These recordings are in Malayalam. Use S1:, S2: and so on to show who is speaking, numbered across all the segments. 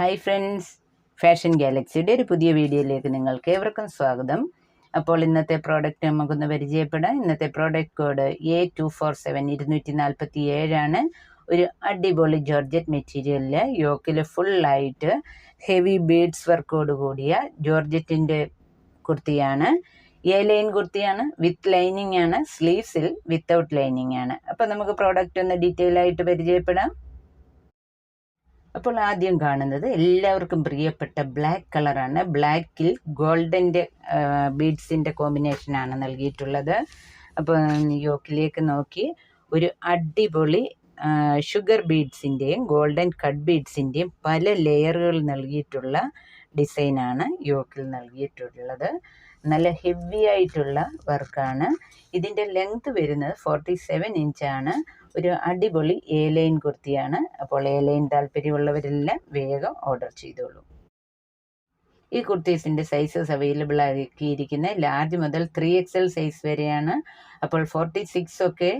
S1: ഹായ് ഫ്രണ്ട്സ് ഫാഷൻ ഗാലക്സിയുടെ ഒരു പുതിയ വീഡിയോയിലേക്ക് നിങ്ങൾക്ക് ഏവർക്കും സ്വാഗതം. അപ്പോൾ ഇന്നത്തെ പ്രോഡക്റ്റ് നമുക്കൊന്ന് പരിചയപ്പെടാം. ഇന്നത്തെ product code A two four seven ഇരുന്നൂറ്റി നാൽപ്പത്തി ഏഴാണ് ഒരു അടിപൊളി ജോർജറ്റ് മെറ്റീരിയലിൽ യോക്കിൽ ഫുള്ളായിട്ട് ഹെവി ബീഡ്സ് വർക്കോട് കൂടിയ ജോർജറ്റിന്റെ കുർത്തിയാണ്. എ ലൈൻ കുർത്തിയാണ് വിത്ത് ലൈനിങ് ആണ് സ്ലീവ്സിൽ വിത്തൗട്ട് ലൈനിങ് ആണ്. അപ്പോൾ നമുക്ക് പ്രോഡക്റ്റ് ഒന്ന് ഡീറ്റെയിൽ ആയിട്ട് പരിചയപ്പെടാം. അപ്പോൾ ആദ്യം കാണുന്നത് എല്ലാവർക്കും പ്രിയപ്പെട്ട ബ്ലാക്ക് കളറാണ് ബ്ലാക്കിൽ ഗോൾഡന്റെ ബീഡ്സിന്റെ കോമ്പിനേഷനാണ് നൽകിയിട്ടുള്ളത്. അപ്പോൾ യോക്കിലേക്ക് നോക്കി. ഒരു അടിപൊളി ഷുഗർ ബീഡ്സിന്റെയും ഗോൾഡൻ കട്ട് ബീഡ്സിന്റെയും പല ലെയറുകൾ നൽകിയിട്ടുള്ള ഡിസൈനാണ് യോക്കിൽ നൽകിയിട്ടുള്ളത്. നല്ല ഹെവി ആയിട്ടുള്ള വർക്കാണ് ഇതിന്റെ ലെങ്ത് വരുന്നത് ഫോർട്ടി സെവൻ ഇഞ്ചാണ് ഒരു അടിപൊളി എ ലൈൻ കുർത്തിയാണ്. അപ്പോൾ എ ലൈൻ താല്പര്യമുള്ളവരെല്ലാം വേഗം ഓർഡർ ചെയ്തോളൂ. ഈ കുർത്തീസിന്റെ സൈസസ് അവൈലബിൾ ആക്കിയിരിക്കുന്ന ലാർജ് മുതൽ ത്രീ എക്സ് എൽ സൈസ് വരെയാണ്. അപ്പോൾ ഫോർട്ടി സിക്സ് ഒക്കെ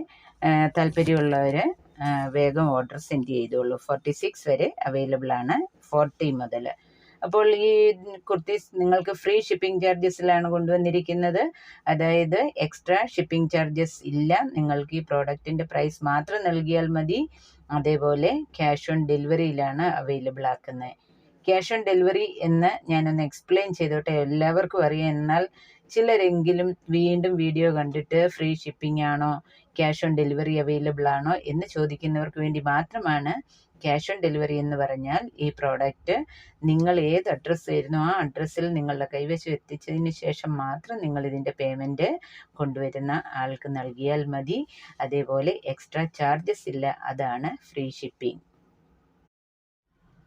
S1: താല്പര്യമുള്ളവർ വേഗം ഓർഡർ സെൻഡ് ചെയ്തോളൂ. ഫോർട്ടി സിക്സ് വരെ അവൈലബിൾ ആണ്. ഫോർട്ടി മുതൽ അപ്പോൾ ഈ കുർത്തീസ് നിങ്ങൾക്ക് ഫ്രീ ഷിപ്പിംഗ് ചാർജസിലാണ് കൊണ്ടുവന്നിരിക്കുന്നത്. അതായത് എക്സ്ട്രാ ഷിപ്പിംഗ് ചാർജസ് ഇല്ല. നിങ്ങൾക്ക് ഈ പ്രോഡക്റ്റിന്റെ പ്രൈസ് മാത്രം നൽകിയാൽ മതി. അതേപോലെ ക്യാഷ് ഓൺ ഡെലിവറിയിലാണ് അവൈലബിൾ ആക്കുന്നത്. ക്യാഷ് ഓൺ ഡെലിവറി എന്ന് ഞാനൊന്ന് എക്സ്പ്ലെയിൻ ചെയ്തോട്ടെ എല്ലാവർക്കും അറിയാം. എന്നാൽ ചിലരെങ്കിലും വീണ്ടും വീഡിയോ കണ്ടിട്ട് ഫ്രീ ഷിപ്പിംഗ് ആണോ ക്യാഷ് ഓൺ ഡെലിവറി അവൈലബിൾ ആണോ എന്ന് ചോദിക്കുന്നവർക്ക് വേണ്ടി മാത്രമാണ് ക്യാഷ് ഓൺ ഡെലിവറി എന്ന് പറഞ്ഞാൽ ഈ പ്രോഡക്റ്റ് നിങ്ങൾ ഏത് അഡ്രസ്സ് ആയിരുന്നു? ആ അഡ്രസ്സിൽ നിങ്ങളുടെ കൈവശം എത്തിച്ചതിന് ശേഷം മാത്രം നിങ്ങൾ ഇതിന്റെ പേയ്മെന്റ് കൊണ്ടുവരുന്ന ആൾക്ക് നൽകിയാൽ മതി. അതേപോലെ എക്സ്ട്രാ ചാർജസ് ഇല്ല. അതാണ് ഫ്രീ ഷിപ്പിംഗ്.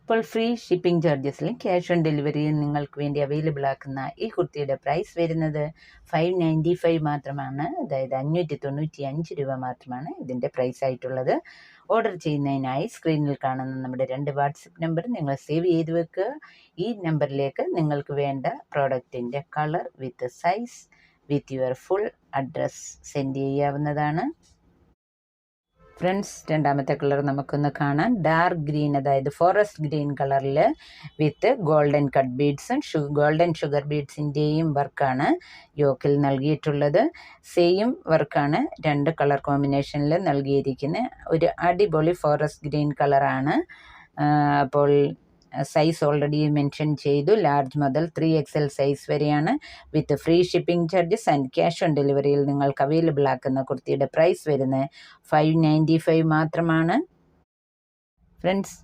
S1: ഇപ്പോൾ ഫ്രീ ഷിപ്പിംഗ് ചാർജസിലും ക്യാഷ് ഓൺ ഡെലിവറിയും നിങ്ങൾക്ക് വേണ്ടി അവൈലബിൾ ആക്കുന്ന ഈ കുർത്തിയുടെ പ്രൈസ് വരുന്നത് ഫൈവ് നയന്റി ഫൈവ് മാത്രമാണ്. അതായത് അഞ്ഞൂറ്റി തൊണ്ണൂറ്റി അഞ്ച് രൂപ മാത്രമാണ് ഇതിന്റെ പ്രൈസ് ആയിട്ടുള്ളത്. ഓർഡർ ചെയ്യുന്നതിനായി സ്ക്രീനിൽ കാണുന്ന നമ്മുടെ രണ്ട് വാട്സപ്പ് നമ്പർ നിങ്ങൾ സേവ് ചെയ്ത് വെക്കുക. ഈ നമ്പറിലേക്ക് നിങ്ങൾക്ക് വേണ്ട പ്രോഡക്റ്റിന്റെ colour with size with your full address send ചെയ്യാവുന്നതാണ്. ഫ്രണ്ട്സ് രണ്ടാമത്തെ കളർ നമുക്കൊന്ന് കാണാം. ഡാർക്ക് ഗ്രീൻ അതായത് ഫോറസ്റ്റ് ഗ്രീൻ കളറിൽ വിത്ത് ഗോൾഡൻ കട്ട് ബീഡ്സും ഷു ഗോൾഡൻ ഷുഗർ ബീഡ്സിന്റെയും വർക്കാണ് യോക്കിൽ നൽകിയിട്ടുള്ളത്. സെയിം വർക്കാണ് രണ്ട് കളർ കോമ്പിനേഷനിൽ നൽകിയിരിക്കുന്നത്. ഒരു അടിപൊളി ഫോറസ്റ്റ് ഗ്രീൻ കളറാണ്. അപ്പോൾ സൈസ് ഓൾറെഡി മെൻഷൻ ചെയ്തു. ലാർജ് മുതൽ ത്രീ എക്സ് എൽ സൈസ് വരെയാണ്. With free shipping charges and cash on ഡെലിവറിയിൽ നിങ്ങൾക്ക് അവൈലബിൾ ആക്കുന്ന കുർത്തിയുടെ പ്രൈസ് വരുന്നത് ഫൈവ് നയന്റി ഫൈവ് മാത്രമാണ്. ഫ്രണ്ട്സ്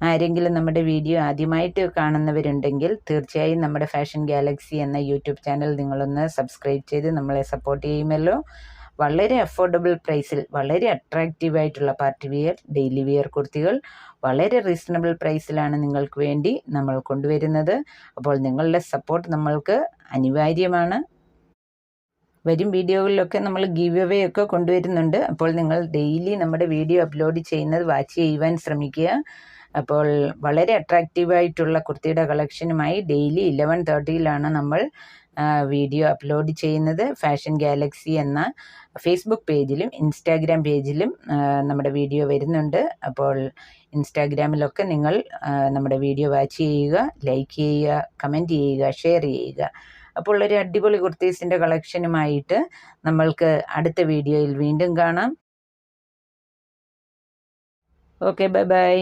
S1: ആരെങ്കിലും നമ്മുടെ വീഡിയോ ആദ്യമായിട്ട് കാണുന്നവരുണ്ടെങ്കിൽ തീർച്ചയായും നമ്മുടെ ഫാഷൻ ഗാലക്സി എന്ന യൂട്യൂബ് ചാനൽ നിങ്ങളൊന്ന് സബ്സ്ക്രൈബ് ചെയ്ത് നമ്മളെ സപ്പോർട്ട് ചെയ്യുമല്ലോ. വളരെ അഫോർഡബിൾ പ്രൈസിൽ വളരെ അട്രാക്റ്റീവ് ആയിട്ടുള്ള പാർട്ടി വെയർ ഡെയിലി വെയർ കുർത്തികൾ വളരെ റീസണബിൾ പ്രൈസിലാണ് നിങ്ങൾക്ക് വേണ്ടി നമ്മൾ കൊണ്ടുവരുന്നത്. അപ്പോൾ നിങ്ങളുടെ സപ്പോർട്ട് നമ്മൾക്ക് അനിവാര്യമാണ്. വരും വീഡിയോകളിലൊക്കെ നമ്മൾ ഗീവ് അവേ ഒക്കെ കൊണ്ടുവരുന്നുണ്ട്. അപ്പോൾ നിങ്ങൾ ഡെയിലി നമ്മുടെ വീഡിയോ അപ്ലോഡ് ചെയ്യുന്നത് വാച്ച് ചെയ്യുവാൻ ശ്രമിക്കുക. അപ്പോൾ വളരെ അട്രാക്റ്റീവായിട്ടുള്ള കുർത്തിയുടെ കളക്ഷനുമായി ഡെയിലി ഇലവൻ തേർട്ടിയിലാണ് നമ്മൾ വീഡിയോ അപ്ലോഡ് ചെയ്യുന്നത് ഫാഷൻ ഗാലക്സി എന്ന ഫേസ്ബുക്ക് പേജിലും ഇൻസ്റ്റാഗ്രാം പേജിലും നമ്മുടെ വീഡിയോ വരുന്നുണ്ട്. അപ്പോൾ ഇൻസ്റ്റാഗ്രാമിലൊക്കെ നിങ്ങൾ നമ്മുടെ വീഡിയോ വാച്ച് ചെയ്യുക ലൈക്ക് ചെയ്യുക കമന്റ് ചെയ്യുക ഷെയർ ചെയ്യുക. അപ്പോൾ ഒരു അടിപൊളി കുർത്തീസിന്റെ കളക്ഷനുമായിട്ട് നമ്മൾക്ക് അടുത്ത വീഡിയോയിൽ വീണ്ടും കാണാം. Okay bye bye